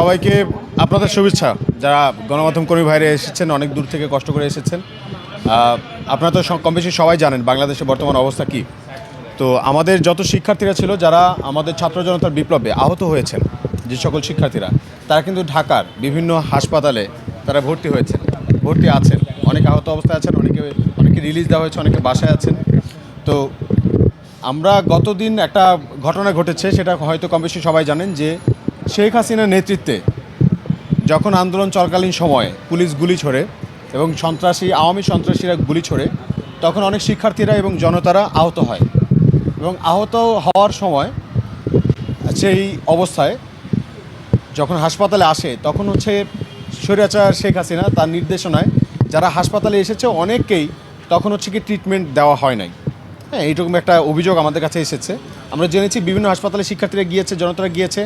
সবাইকে আপনাদের শুভেচ্ছা। যারা গণমাধ্যম কর্মী ভাইরে এসেছেন, অনেক দূর থেকে কষ্ট করে এসেছেন। আপনারা তো কম বেশি সবাই জানেন বাংলাদেশের বর্তমান অবস্থা কি। তো আমাদের যত শিক্ষার্থীরা ছিল, যারা আমাদের ছাত্র জনতার বিপ্লবে আহত হয়েছেন, যে সকল শিক্ষার্থীরা, তারা কিন্তু ঢাকার বিভিন্ন হাসপাতালে তারা ভর্তি হয়েছেন, ভর্তি আছেন। অনেকে আহত অবস্থায় আছেন, অনেকে অনেকে রিলিজ দেওয়া হয়েছে, অনেকে বাসায় আছেন। তো আমরা গতদিন একটা ঘটনা ঘটেছে, সেটা হয়তো কম বেশি সবাই জানেন যে শেখ হাসিনার নেতৃত্বে যখন আন্দোলন চলাকালীন সময়ে পুলিশ গুলি ছোড়ে এবং সন্ত্রাসী, আওয়ামী সন্ত্রাসীরা গুলি ছোড়ে, তখন অনেক শিক্ষার্থীরা এবং জনতারা আহত হয়। এবং আহত হওয়ার সময় সেই অবস্থায় যখন হাসপাতালে আসে, তখন হচ্ছে স্বৈরাচার শেখ হাসিনা তার নির্দেশনায় যারা হাসপাতালে এসেছে অনেককেই তখন হচ্ছে কি ট্রিটমেন্ট দেওয়া হয় নাই। হ্যাঁ এইরকম একটা অভিযোগ আমাদের কাছে এসেছে। আমরা জেনেছি বিভিন্ন হাসপাতালে শিক্ষার্থীরা গিয়েছে, জনতারা গিয়েছে,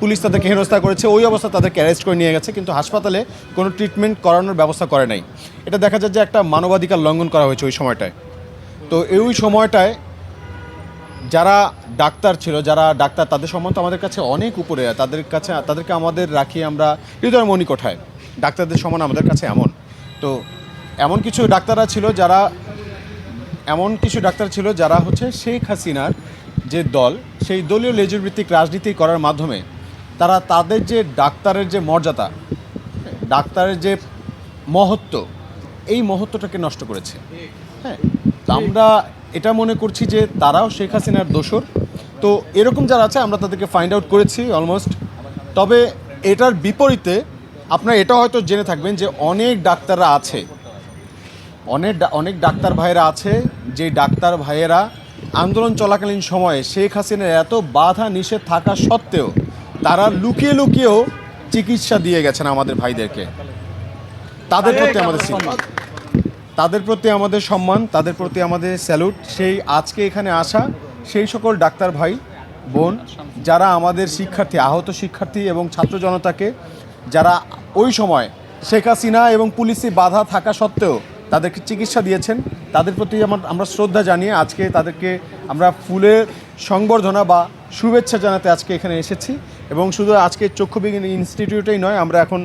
পুলিশ তাদেরকে হেনস্থা করেছে, ওই অবস্থা তাদেরকে অ্যারেস্ট করে নিয়ে গেছে, কিন্তু হাসপাতালে কোনো ট্রিটমেন্ট করানোর ব্যবস্থা করে নাই। এটা দেখা যায় যে একটা মানবাধিকার লঙ্ঘন করা হয়েছে ওই সময়টায়। তো এই ওই সময়টায় যারা ডাক্তার ছিল, যারা ডাক্তার, তাদের সম্বন্ধে আমাদের কাছে অনেক উপরে, তাদের কাছে, তাদেরকে আমাদের রাখি আমরা হৃদয় মণিকোঠায়। ডাক্তারদের সমান আমাদের কাছে এমন। তো এমন কিছু ডাক্তাররা ছিল যারা এমন কিছু ডাক্তার ছিল যারা হচ্ছে শেখ হাসিনার যে দল, সেই দলীয় লেজুরভিত্তিক রাজনীতি করার মাধ্যমে তারা তাদের যে ডাক্তারের যে মর্যাদা, ডাক্তারের যে মহত্ব, এই মহত্বটাকে নষ্ট করেছে। হ্যাঁ আমরা এটা মনে করছি যে তারাও শেখ হাসিনার দোসর তো এরকম যারা আছে, আমরা তাদেরকে ফাইন্ড আউট করেছি অলমোস্ট তবে এটার বিপরীতে আপনারা এটা হয়তো জেনে থাকবেন যে অনেক ডাক্তাররা আছে অনেক অনেক ডাক্তার ভাইয়েরা আছে, যে ডাক্তার ভাইয়েরা আন্দোলন চলাকালীন সময়ে শেখ হাসিনার এত বাধা নিষেধ থাকা সত্ত্বেও তারা লুকিয়ে লুকিয়েও চিকিৎসা দিয়ে গেছেন আমাদের ভাইদেরকে। তাদের প্রতি আমাদের সম্মান তাদের প্রতি আমাদের সম্মান, তাদের প্রতি আমাদের স্যালুট। সেই আজকে এখানে আসা সেই সকল ডাক্তার ভাই, বোন, যারা আমাদের শিক্ষার্থী, আহত শিক্ষার্থী এবং ছাত্র জনতাকে, যারা ওই সময় শেখ হাসিনা এবং পুলিশি বাধা থাকা সত্ত্বেও তাদেরকে চিকিৎসা দিয়েছেন। তাদের প্রতি আমার, আমরা শ্রদ্ধা জানিয়ে আজকে তাদেরকে আমরা ফুলের সংবর্ধনা বা শুভেচ্ছা জানাতে আজকে এখানে এসেছি। এবং শুধু আজকে চক্ষু বিজ্ঞান ইনস্টিটিউটেই নয়, আমরা এখন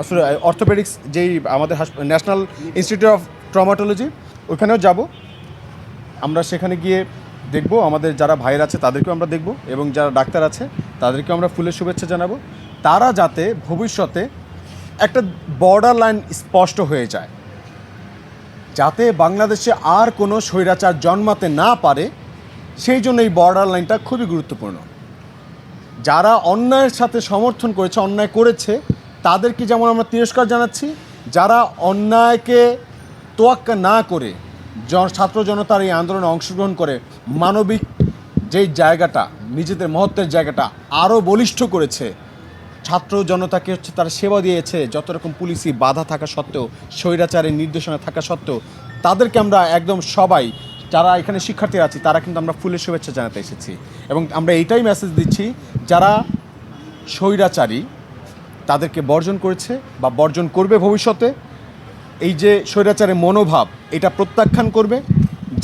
আসলে অর্থোপেডিক্স যেই আমাদের ন্যাশনাল ইনস্টিটিউট অফ ট্রমাটোলজি ওইখানেও যাব। আমরা সেখানে গিয়ে দেখব, আমাদের যারা ভাইয়ের আছে তাদেরকেও আমরা দেখব এবং যারা ডাক্তার আছে তাদেরকেও আমরা ফুলের শুভেচ্ছা জানাব। তারা যাতে ভবিষ্যতে একটা বর্ডার লাইন স্পষ্ট হয়ে যায়। যাতে বাংলাদেশে আর কোনো স্বৈরাচার জন্মাতে না পারে, সেই জন্য এই বর্ডার লাইনটা খুবই গুরুত্বপূর্ণ। যারা অন্যায়ের সাথে সমর্থন করেছে, অন্যায় করেছে, তাদেরকে যেমন আমরা তিরস্কার জানাচ্ছি, যারা অন্যায়কে তোয়াক্কা না করে ছাত্র জনতার এই আন্দোলনে অংশগ্রহণ করে, মানবিক যেই জায়গাটা, নিজেদের মহত্বের জায়গাটা আরও বলিষ্ঠ করেছে ছাত্র জনতাকে হচ্ছে তারা সেবা দিয়েছে, যত রকম পুলিশি বাধা থাকা সত্ত্বেও, স্বৈরাচারের নির্দেশনা থাকা সত্ত্বেও, তাদেরকে আমরা একদম সবাই, যারা এখানে শিক্ষার্থী আছি, তারা কিন্তু আমরা ফুলের শুভেচ্ছা জানাতে এসেছি। এবং আমরা এইটাই মেসেজ দিচ্ছি, যারা স্বৈরাচারী, তাদেরকে বর্জন করেছে বা বর্জন করবে ভবিষ্যতে, এই যে স্বৈরাচারের মনোভাব, এটা প্রত্যাখ্যান করবে,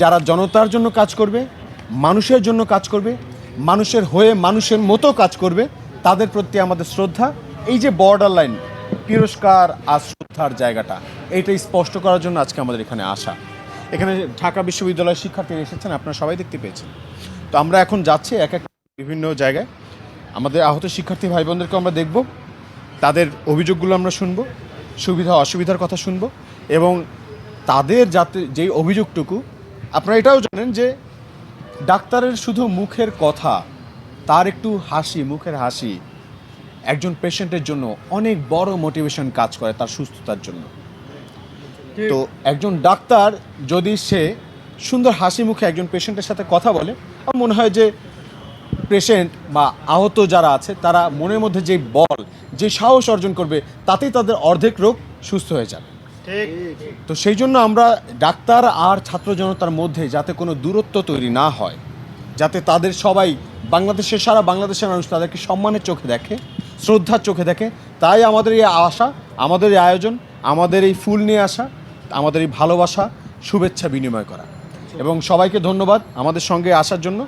যারা জনতার জন্য কাজ করবে, মানুষের জন্য কাজ করবে, মানুষের হয়ে মানুষের মতো কাজ করবে তাদের প্রতি আমাদের শ্রদ্ধা। এই যে বর্ডার লাইন তিরস্কার আর শ্রদ্ধার জায়গাটা এইটাই স্পষ্ট করার জন্য আজকে আমাদের এখানে আসা। এখানে ঢাকা বিশ্ববিদ্যালয়ের শিক্ষার্থীরা এসেছেন, আপনারা সবাই দেখতে পেয়েছেন। তো আমরা এখন যাচ্ছি এক এক বিভিন্ন জায়গায়। আমাদের আহত শিক্ষার্থী ভাই বোনদেরকে আমরা দেখব। তাদের অভিযোগগুলো আমরা শুনব, সুবিধা, অসুবিধার কথা শুনব এবং তাদের যাতে যেই অভিযোগটুকু, আপনারা এটাও জানেন যে ডাক্তারের শুধু মুখের কথা তার একটু হাসি মুখের হাসি একজন পেশেন্টের জন্য অনেক বড় মোটিভেশন কাজ করে তার সুস্থতার জন্য। তো একজন ডাক্তার যদি সে সুন্দর হাসি মুখে একজন পেশেন্টের সাথে কথা বলে আমার মনে হয় যে পেশেন্ট বা আহত যারা আছে তারা মনের মধ্যে যে বল যে সাহস অর্জন করবে তাতেই তাদের অর্ধেক রোগ সুস্থ হয়ে যাবে। তো সেই জন্য আমরা ডাক্তার আর ছাত্র জনতার মধ্যে যাতে কোনো দূরত্ব তৈরি না হয় যাতে তাদের সবাই বাংলাদেশের সারা বাংলাদেশের মানুষ তাদেরকে সম্মানের চোখে দেখে, শ্রদ্ধার চোখে দেখে। তাই আমাদের এই আশা, আমাদের এই আয়োজন, আমাদের এই ফুল নিয়ে আসা, আমাদের এই ভালোবাসা, শুভেচ্ছা বিনিময় করা। এবং সবাইকে ধন্যবাদ আমাদের সঙ্গে আসার জন্য।